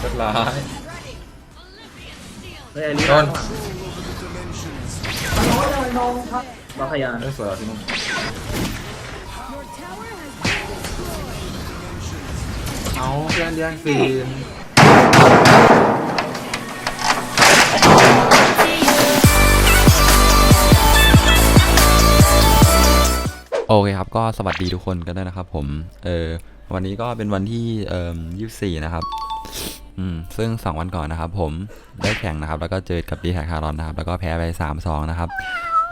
เรียบร้อยเฮ้ยไอ้นี่โดนบาขยานได้สวยแล้วพี่นุ่มเอาเพื่อนเลี้ยงซีนโอเคครับ ก็สวัสดีทุกคนกันด้วยนะครับผม เออวันนี้ก็เป็นวันที่เอ่อยี่สี่นะครับ อืมซึ่ง 2 วันก่อนนะครับผมได้แข่งนะครับแล้วก็เจอกับดีแท็กคารอนนะครับแล้วก็แพ้ไป3-2นะครับ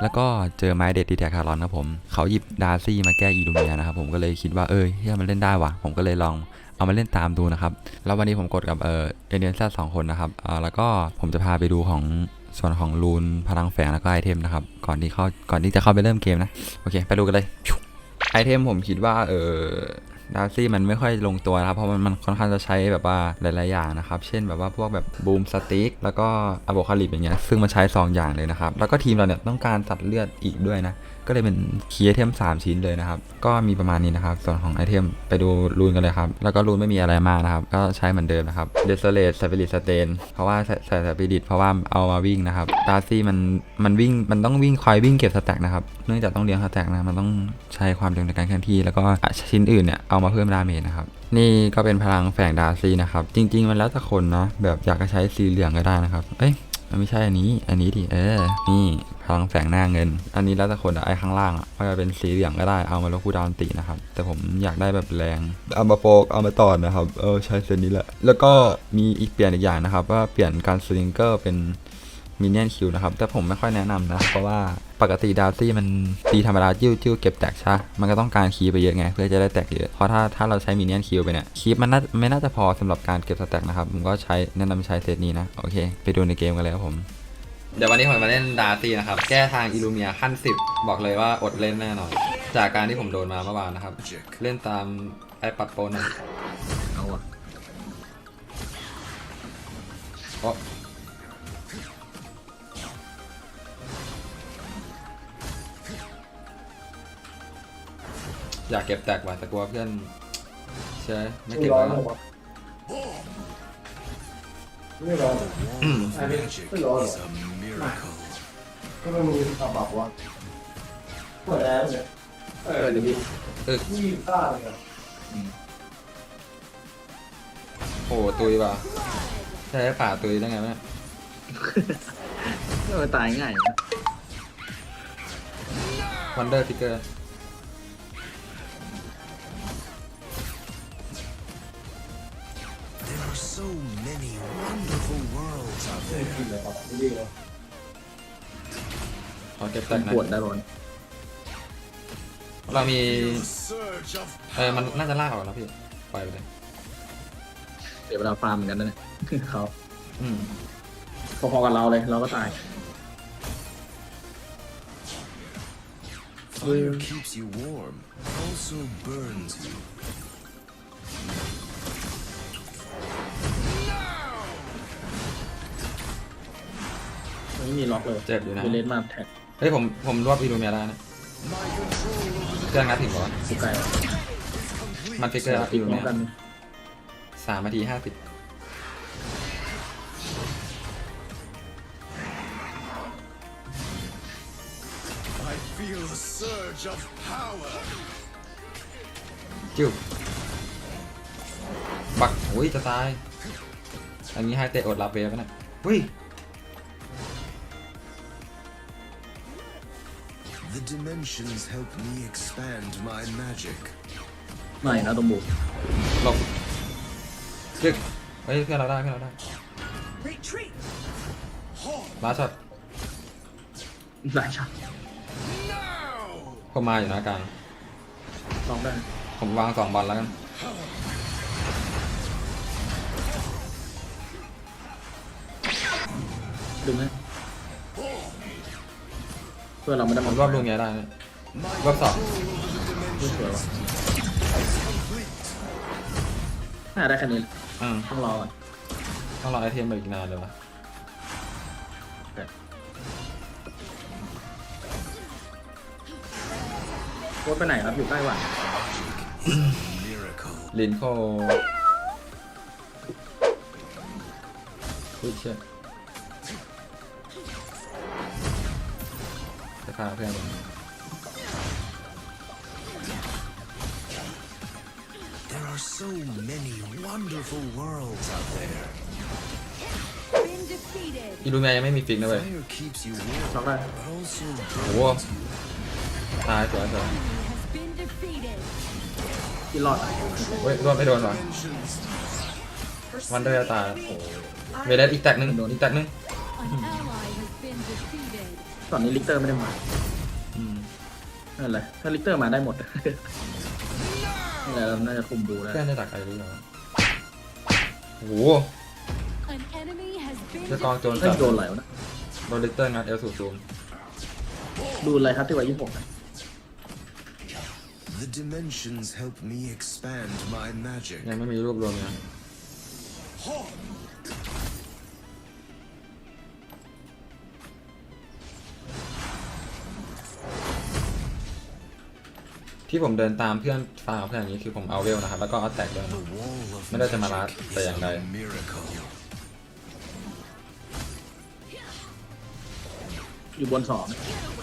แล้วก็เจอไม้เด็ดดีแท็กคารอนนะผมเขาหยิบดาร์ซี่มาแก้อีลูเมียนะครับผมก็เลยคิดว่าเออเฮียมันเล่นได้ว่ะ ผมก็เลยลองเอามาเล่นตามดูนะครับ แล้ววันนี้ผมกดกับเออเอเดียนแซสองคนนะครับอ่าแล้วก็ผมจะพาไปดูของส่วนของรูนพลังแฝงแล้วก็ไอเทมนะครับก่อนที่เข้าก่อนที่จะเข้าไปเริ่มเกมนะโอเค ไปดูกันเลยไอเทมผมคิดว่าเออ ดาร์ซี่มันไม่ค่อยลงตัวนะครับ เพราะมันมันค่อนข้างจะใช้แบบว่าหลายๆอย่างนะครับ เช่นแบบว่าพวกแบบบูมสติ๊กแล้วก็อะโบคาลิปอย่างเงี้ย ซึ่งมันใช้ 2 อย่างเลยนะครับ แล้วก็ทีมเราเนี่ยต้องการสัตัดเลือดอีกด้วยนะ ก็เลยเป็นคีย์ไอเทม3 ชิ้นเลยนะครับ ก็มีประมาณนี้นะครับ ส่วนของไอเทมไปดูรูนกันเลยครับ แล้วก็รูนไม่มีอะไรมากนะครับ ก็ใช้เหมือนเดิมนะครับเดสเลตสปิริตสเตนเพราะว่าใส่ส่สปิริตเพราะว่าเอามาวิ่งนะครับดาซี่มันมันวิ่งมันต้องวิ่งคอยวิ่งเก็บสแต็กนะครับ เนื่องจากต้องเลี้ยงสแต็กนะ มันต้องใช้ความเร็วในการเคลื่อนที่ แล้วก็ชิ้นอื่นเนี่ยเอามาเพิ่มดาเมจนะครับ นี่ก็เป็นพลังแฝงดาซีนะครับ จริง ๆ มันแล้วแต่คนเนาะแบบอยากจะใช้สีเหลืองก็ได้นะครับ เอ้ยมันไม่ใช่อันนี้ อันนี้ดิ เออ นี่พลังแฝงหน้าเงิน อันนี้แล้วแต่คนอะไอ้ข้างล่างอะว่าจะเป็นสีเหลืองก็ได้ เอามาลดคูดาวน์ตีนะครับ แต่ผมอยากได้แบบแรง เอามาโฟก เอามาตอดนะครับ เออใช้เซนนี้แหละ แล้วก็มีอีกเปลี่ยนอีกอย่างนะครับ ว่าเปลี่ยนการสลิงเกอร์เป็นมินเนี่ยนคิวนะครับ แต่ผมไม่ค่อยแนะนำนะ เพราะว่า ปกติดาร์ซี่มันตีธรรมดาจิ้วจิ้วเก็บแตกใช่ปะมันก็ต้องการคีย์ไปเยอะไง เพื่อจะได้แตกเยอะ เพราะถ้าถ้าเราใช้มินเนี่ยนคิวไปเนี่ยคีย์มันน่าไม่น่าจะพอสำหรับการเก็บสแต็กนะครับ ผมก็ใช้แนะนำใช้เซตนี้นะ โอเค ไปดูในเกมกันเลยครับผม เดี๋ยววันนี้ผมมาเล่นดาร์ซี่นะครับ แก้ทางอิลูเมียขั้น 10 บอกเลยว่าอดเล่นแน่นอน จากการที่ผมโดนมาเมื่อวานนะครับ เล่นตามไอปัดโปนหนึ่งเอาอะ อ้อยากเก็บแตกว่ะแต่กลัวเพื่อนใช่ไหมไม่เก็บร้อแล้นวหรอไม่ร้อนหรออันนี้ไม่ร้อนหรอก็มันมีตับบักวะเปิดแอร์เนี่ยเออเดี๋ยวพี่ยี่สิบห้าเลยอะโอ้ตุยว่ะใช่ป่าตุยได้ไงวะเนี่ยเออตายง่ายนะวันเดอร์ทิกเกอร์ so many wonderful worlds out ไม่ there. กินเลยครับไม่ดีเลยขอเก็บแตมันกหนะปวดได้ร้อนเรามี The surge of เออมันน่าจะลากออกแล้วพี่ปล่อยไปเลยเดี๋ยวเวลาฟาร์มเหมือนกันนะเนี่ยเขาอืมพอๆกับเราเลย เราก็ตาย fire keeps you warm, also burns you. ไม่มีล็อกเลยเจ็บอยู่นะเป็นเลนมาแท็กเฮ้ยผมผมรวบอีลูเมียได้นะเครื่องงัดถึงก่อนสุกไก่มันฟิกเกอร์อีลูล็เมีอยกกันสามนาทีห้าสิบ I feel the surge of power. จิ้วบักอุ้ยจะตายอันนี้ให้เตะอดรับเวฟนะอุ้ย The dimensions help me expand my magic. ไม่นะตรงบุกหลบจึกเฮ้ยเพื่อนเราได้เพื่อนเราได้มาช็อตหลายช็อตผมมาอยู่นะกลางลองได้ผมวางสองบอลแล้วกันดึงนะเพื่อนเราไม่ได้ผมมารวบลูเมียได้นะรวบสองเพื่อนสวยวะน่าได้แค่นี้อืมต้องรอก่อนต้องรอไอเทมไปอีกนานเลยวะโค้ดไปไหนครับอยู่ใกล้หวัน Miracle. ลินโคอุ้ยเชี่ย ฆ่าเพื่อนผม There are so many wonderful worlds out there. Been defeated. อีลูเมียยังไม่มีฟิกนะเว้ย Fire keeps you warm, ล็อกได้ but also โอ้โหตายสวยสวย Has been defeated. ที่รอดเฮ้ยรอดไม่โดนว่ะ dimensions. วันเดอร์ตายโอ้โหเวเลสอีกแตกหนึ่งอีกแตกหนึ่ง ตอนนี้ลิกเตอร์ไม่ได้มาอืมนั่นแหละถ้าลิกเตอร์มาได้หมด นั่นแหละเราน่าจะคุมบูได้เพื่อนได้ดักไอ้นี่เหรอโอ้โห An enemy has been จะกองโจรเอ้ยจัดโดนไหลวะนะ โดนลิตเติ้ลงัดเอลสูซูมดูอะไรครับที่ว่ายี่สิบหก The dimensions help me expand my magic. ยังไม่มีรูปรวมเนี่ย ที่ผมเดินตามเพื่อนฟาร์มเพื่อนอย่างนี้คือผมเอาเวลนะครับ แล้วก็เอาแตกด้วยนะ The wall of ไม่ได้จะมาลัด magic แต่ is อย่างใด a miracle. อยู่บนสอง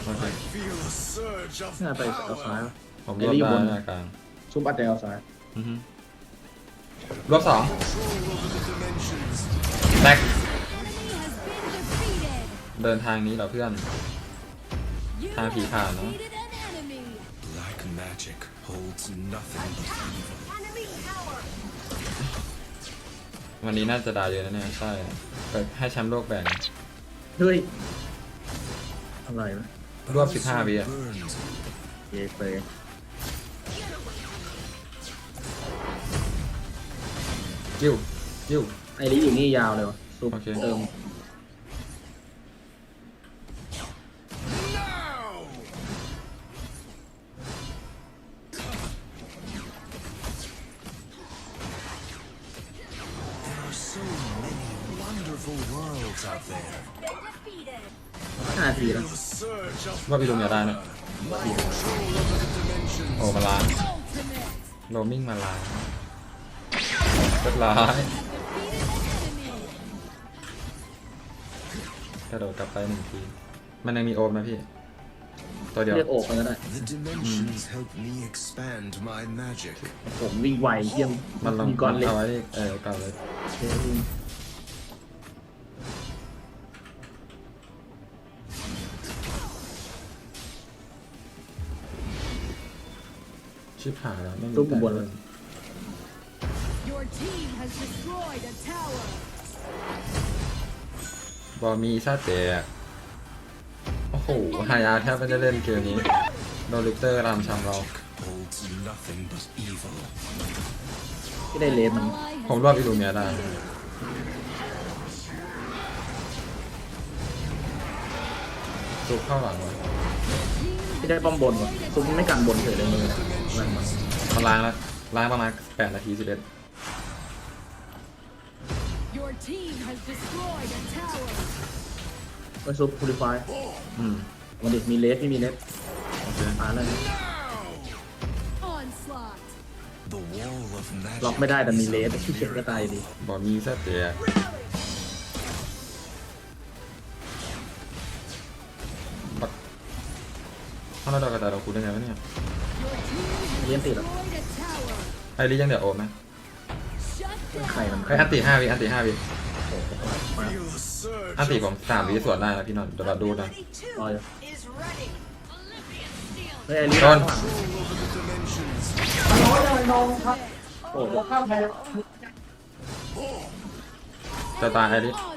โอเค Feel a surge of น่าไปเอาซ้ายวะผมรวบได้หน้ากลางซุปอัดเดลซ้ายอือฮึรวบสอง control over the dimensions. แตก Enemy has been defeated. เดินทางนี้เหรอเพื่อน You Thank you, have Hannah. defeated an enemy. Black magic holds nothing but evil. Enemy power. วันนี้น่าจะได้เยอะนะเนี่ยใช่เปิดให้แชมป์โลกแบ่ง เฮ้ยอะไรวะรวบ15วิอะ Burns เยเฟยจิ้วจิ้ว ไอ้ลิอยู่นี่ยาวเลยวะซุปโอเค เติม ห้านาทีแล้ว The surge of รวบอีลูเมียได้นะ control over the dimensions. โอ้มาล้าง Ultimate. โรมิ่งมาล้างเรียบร้อย Defeated an enemy. กระโดดกลับไปหนึ่งที มันยังมีโอมนะพี่ ตัวเดียวเรียกโอบมันก็ได้ The dimensions help me expand my magic. ผมวิ่งไวเยี่ยมมันลงมีก้อนเล็กเอาไว้นี่เออเก่าเลยชิ บหายแล้วไม่มีซุปอยู่บนเลเลยย Your team has destroyed a tower. บอมีซาเตะโอ้โหไฮอาร์แทบไม่ได้เล่นเกมนี้โดนลิกเตอร์รามชำเรา Holds nothing but evil. ที่ได้เลนมัน Ally ผม has รวบอีลูเมียได้จุกเข้าหลังวะ ที่ได้ป้อมบนวะซุปไม่กันบนเฉยเลยมือมันมันมันล้างแล้วล้างประมาณ8นาที11 Your team has destroyed a tower. ไว้ซุปพูลิฟายอืมวันเด็กมีเลสที่มีเลสโอเคอ่าแล้ว Onslaught. The wall of ล็อก magic ไม่ได้แต่มีเลส is a ที่เขียนก็ miracle. ตายดี บอมีซาเตะ ถ้าเราดอกระต่ายเราคูได้ไงวะเนี่ย Your team has เลี้ยนติดแล้ว destroyed a tower. ไอริยังเดี๋ยวโอมนะ Shut ใครมัน down. ไอยอันติห้าวิอันติห้าวิมา Feel the surge อันติ of ผมสามวิสวนได้นะพี่นนท์เดี๋ยวเราดูนะรออยู่ Is ready. เฮ้ยไอ้ลิโดนข้างหลัง control over the dimensions. โอ้โหจะตายไอริ Onslaught.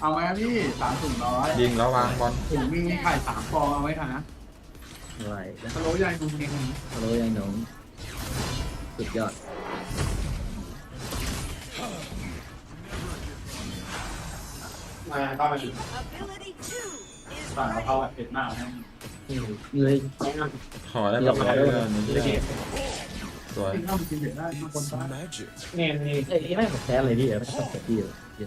เอาไหมครับพี่สามถุงร้อยยิงแล้ววางบอลถุงมีไข่สามฟองเอาไว้ค่ะอะไรนะสโลว์ใหญ่ดูเองฮัลโหลยังหนงสุดยอดมาเข้ามาดิสั่งเอาเข้าแบบเผ็ดมากนะเลยขอได้แบบแรกเพื่อนนี่เลยสวยกินข้าวมันกินเผ็ดได้ทุกคน It's ป้า magic. เนี่ยนี่ไอ้นี่ไม่ของแท้เลยพี่ไม่ต้องเสียพี่เลยเอ้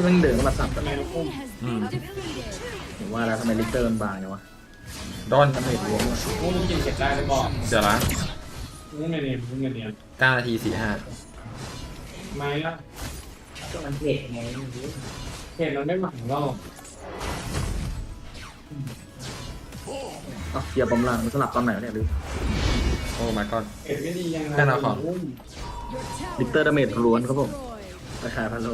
ยมันเดินมาสับกัน Enemy has been defeated. ผมว่าแล้วทำไมลิกเตอร์มันบางเนี่ยวะโดนทำไมรวมวะพวกมึงกินเผ็ดได้หรือเปล่าเดี๋ยวล้างมึงเงินเรียนมึงเงินเรียนเก้านาทีสี่ห้าไม่ละมันเผ็ดไงเผ็ดมันไม่หมันก็อะเกียร์บอมล่างมันสลับตอนไหนวะเนี่ยลืมโอ้ my god เผ็ดไม่ดียังไงแค่นาคอม Your tower ลิกเตอร์ดาเมจล้วนครับผม destroyed. ราคาพันโล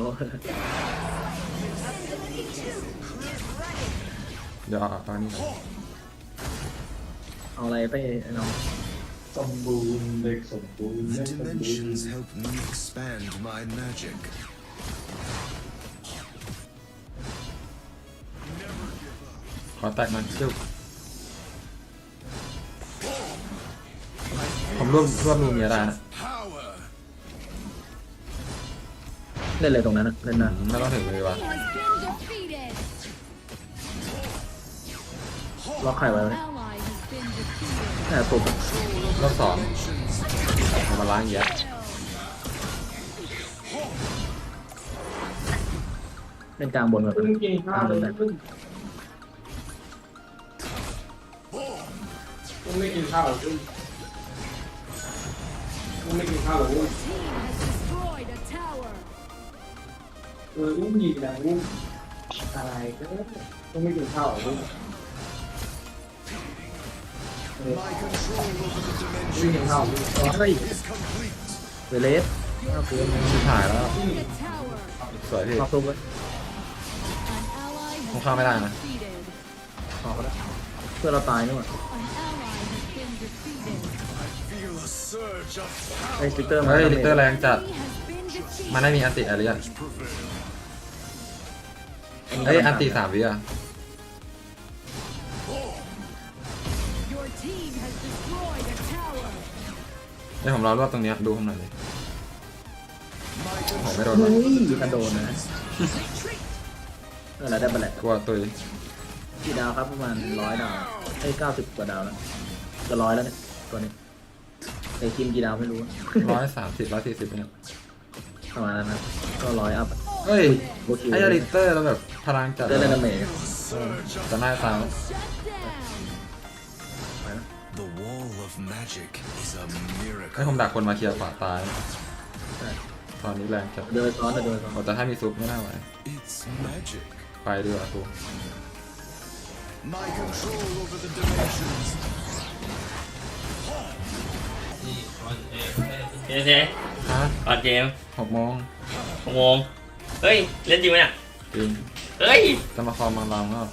เดี๋ยวเอาเอาอันนี้ก่อนเอาอะไรไปไอ้น้องสมบูรณ์เด็กสมบูรณ์ The เด็กสมบูรณ์ dimensions help me expand my magic. ขอแตกมันจุ๊บผมรวบรวบรูเมียได้นะ Power. เล่นเลยตรงนั้นนะเล่นนะอืมไม่ต้องถึงเลยวะ He has been ล็อกใครไว้วะ An เนี่ย ally has been defeated. แค่ตุบรอบสองเอามาล้างเยอะเล่นกลางบนแบบเพิ่งกินข้าวเลยเพิ่งเพิ่งไม่กินข้าวเพิ่งเพิ่งไม่กินข้าวหรอเพิ่ง Team has destroyed a tower. เอออุ้มหยิบนะอุ้มอะไรก็เพิ่งไม่กินข้าวหรอเพิ่ง My control over the ไม่กินข้าว dimensions เฮ้ย is complete. เวเลสเอาคืนชิบหายแล้ว The tower. สวยพี่ล็อกตุบไว้ An ally has ผมเข้าไม่ได้นะ been defeated. ออกก็ได้เพื่อนเราตายนี่หว่า An ally has been defeated. Feel a surge of ไอ้สติกเตอร์มาเฮ้ยลิเตอร์แรงจัด He has been defeated. มันได้มีอันติอะไรอะ prevail. เฮ้ยอันติสามวิอะ เฮ้ยผมรอรวบตรงเนี้ยดูผมหน่อยเลย My ผมไม่โดนเฮ้วะยกระโดนนะเออแล้วได้บัลแลตกลัวตุยกี่ดาวครับประมาณร้อยดาวไอ้เก้าสิบกว่าดาวแล้วจะร้อยแล้วเนี่ยตัวนี้ไอ้คิมกี่ดาวไม่รู้ร้อยสามสิบร้อยสี่สิบเนี่ยประมาณนั้นนะก็ร้อยอัพเฮ้ยโอเคไอ้ลิเตอร์เราแบบพลังจัดเตอร์เลเล่ยนดาเมจ surge of จะหน้าตา Shut ให้ miracle. ผมดักคนมาเคลียร์ขวาตายตอนนี้แรงจัดเดินซ้อนเดินซ้อนโอ้แต่ถ้ามีซุปไม่น่าไหว It's magic. ไปดีกว่ากู My control over the dimensions เจ๊เจ๊ฮะก่อนเกมหกโมงหกโมงเฮ้ย เล่นจริงไหมเนี่ยจริงเฮ้ยจะมาคอมมาลองแล้ว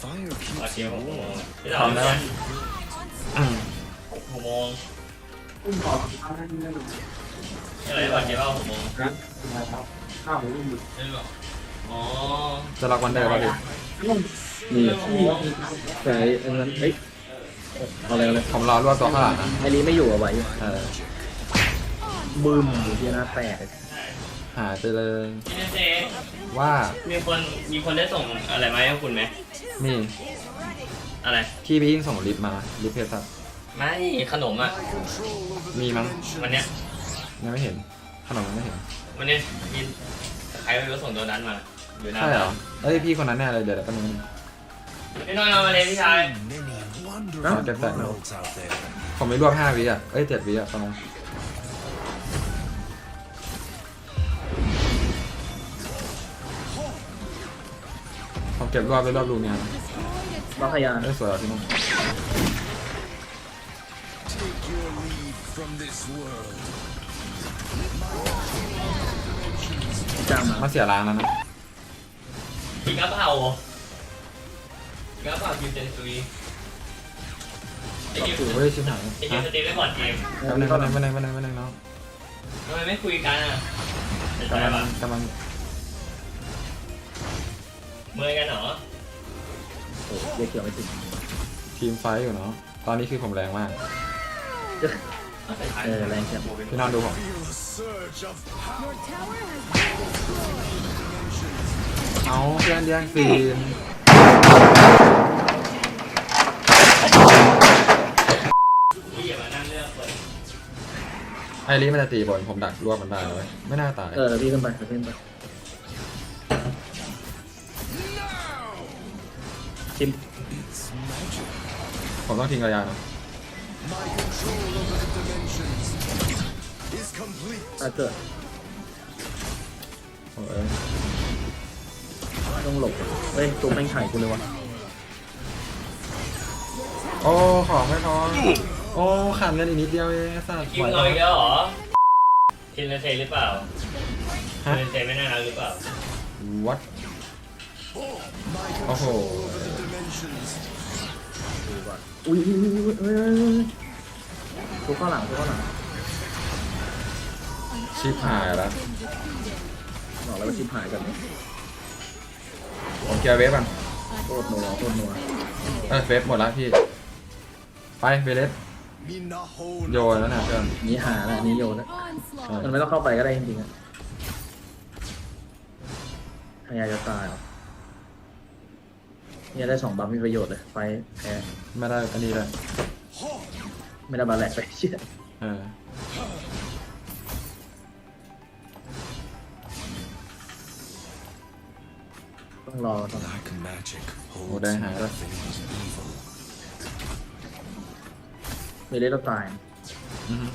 Fire ก่อน keeps เกม you หกโมง warm. พี่ต่อเนี่ย อืมหกโมงอุ้มขอข้าวให้ได้ดูอะไรก่อนเกมว่าหกโมงนะข้าวหมูอุ้มไม่บอกอ๋อจะล็อกวันเดอร์ป่ะดินี่แต่ไอ้นั้นเฮ้ยเอาอะไรเอาเลยผมรอรวบตัวข้างหลังนะไอ้ลีไม่อยู่เอาไว้อยู่เออบึ้มอยู่ที่หน้าแตกหายไปเลยพี่เจ๊ว่ามีคนมีคนได้ส่งอะไรมาให้คุณไหมนี่ อะไร พี่พี่ยิ่งส่งลิฟต์มาลิฟต์เพสัตไม่ขนมอะ มีมั้งวันเนี้ยยังไม่เห็นขนมยังไม่เห็นวันเนี้ยมีใครไม่รู้ส่งตัวนั้นมา อยู่หน้าใช่เหรอเอ้ยพี่คนนั้นแน่เลยเดี๋ยวเดี๋ยวแป๊บนึงพี่น้อยเอามาเลยพี่ชาย Many wonderful Huh? Get that now. worlds out there. ผมไม่รวบห้าวิอะเอ้ยเจ็ดวิอะประมาณผมเก็บรวบไปรวบรูเมียนะ บัคคายานเอ้ยสวยอะพี่นุ่ม Take your lead from this world. จ้างมามาเสียล้างแล้วนะกินกระเพรากินกระเพรากินเจนซุยไอ้กิมเฮ้ยชิบหายไอ้กิมฮะสตรีมไว้ก่อนเกมแป๊บนึงแป๊บนึงแป๊บนึงแป๊บนึงแป๊บนึงน้องทำไมไม่คุยกันอะเป็นไรกำลังปะกำลังเมื่อยกันเหรอ โอ้ยเกี่ยวไม่ติดทีมไฟท์อยู่เนาะ ตอนนี้คือผมแรงมาก เออแรงจัดพี่นอนดูผม Feel a surge of Your tower has been destroyed. เอาเพื่อนแย่งซีนพี่อย่ามานั่งเลือกคนไอริมันจะตีบอลผมดักรวบมันได้เลยไม่น่าตาย เออพี่ขึ้นไปพี่ขึ้นไป ชิม It's magic. ผมต้องทิ้งระยะเนาะ My control over the dimensions is complete. ถ้าเกิดเออต้องหลบเฮ้ยตัวแม่งไข่กูเลยวะโอ้ของไม่พอโอ้ขาดเงินอีกนิดเดียวเองไอ้สัตว์คิวน้อยแล้วเหรอทีมเลนเซหรือเปล่าทีมเลนเซไม่น่ารักหรือเปล่าวัดโอ้โหดูก่ อุ้ยอุ้ยอุ้ยอุ้ยอุ้ยอุ้ยตัวข้างหลังตัวข้างหลังชิบหายแล้วบอกแล้วว่าชิบหายกันผมเคลียร์เวฟก่อนโคตรนัวโคตรนัวเออเวฟหมดแล้วพี่ ไปเวเลสโยนแล้วนะเพื่อนนี่หาแล้วอันนี่โยนแล้วมันไม่ต้องเข้าไปก็ได้จริงๆอะพยายามจะตายหรอ เนี่ยได้สองบัฟมีประโยชน์เลยไฟแพ้ไม่ได้อันนี้เลยไม่ได้บาแหลกไปเชี่ยเออต้องรอตอน Black magic โอ้ holds ได้หายแล้ว nothing evil. ไม่ได้ต้องตายอือฮึ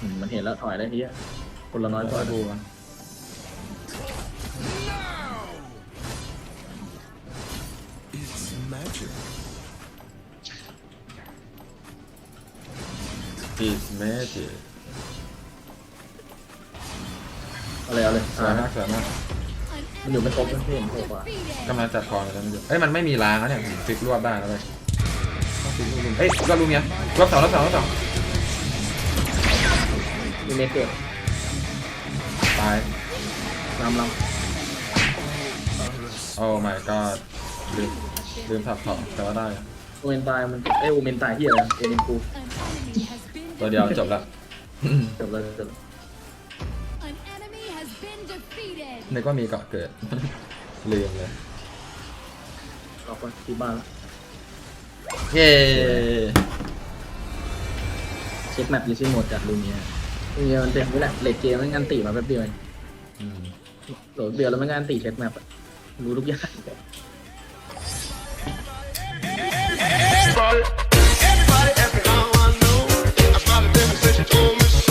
อืมมันเห็นแล้วถอยได้ทีย คนละน้อยแล้วกว่าก็ดูมัน It's magic. อีสเมจิเอาเลยเอาเลยสวยมากสวยมากมันอยู่ไม่ครบเพื่อนๆโผล่กว่ากำลังจัดคอเลยนะมันอยู่เอ้ยมันไม่มีล้างแล้วเนี่ยฟิกรวบได้แล้วเลยต้องฟิกรวบลุมเอ้ยรวบลุมเนี่ยรวบสองรวบสองรวบสองมีเมเกิด ตายลำลโอ้ my god ลืมลืมสับสองแต่ว่าได้ำโอเมนตายมันเอ้ยโอเมนตายที่อะไรเอเมนกู An enemy has been ตัวเดียวจบละจบเลยจบ An enemy has been defeated. นึกว่ามีเกาะเกิด ลืมเลยรอบก่อนที่บ้านแล้วเย้เช็คแมปลิซี่โหมดจากลูเมียลู เดียวมันเต็นอยแหละเลดเกมม่งานตีมาแป๊บเดียวเองโหลดเดียวแล้วม่งานตีเช็คแมปรู้ทุกอย่าง Everybody, everybody, every now I know. I find a demonstration on me.